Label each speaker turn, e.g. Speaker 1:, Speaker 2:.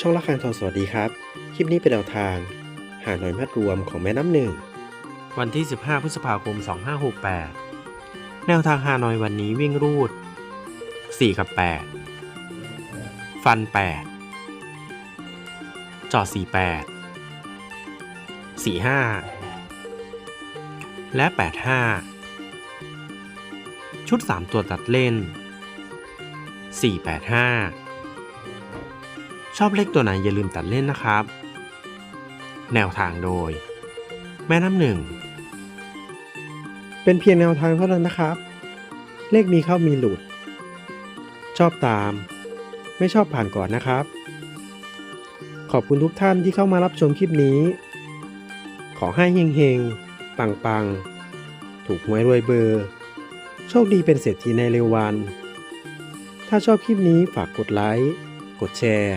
Speaker 1: ช่องละครทองสวัสดีครับ คลิปนี้เป็นแนวทาง หาหน่อยมัดรวมของแม่น้ำหนึ่ง วันที่ 15 พฤษภาคม 2568 แนวทางฮาหน่อยวันนี้วิ่งรูด 4 กับ 8 ฟัน 8 จอด 48 45 และ 85 ชุด 3 ตัวตัดเล่น 485 ชอบเลขตัวไหนอย่าลืมตัดเล่นนะครับ แนวทางโดย แม่น้ำหนึ่ง เป็นเพียงแนวทางเท่านั้นนะครับ เลขมีเข้ามีหลุด ชอบตาม ไม่ชอบผ่านก่อนนะครับ ขอบคุณทุกท่านที่เข้ามารับชมคลิปนี้ ขอให้เฮงๆปังๆถูกหวยรวยเบอร์ โชคดีเป็นเศรษฐีในเร็ววัน ถ้าชอบคลิปนี้ฝากกดไลค์ กดแชร์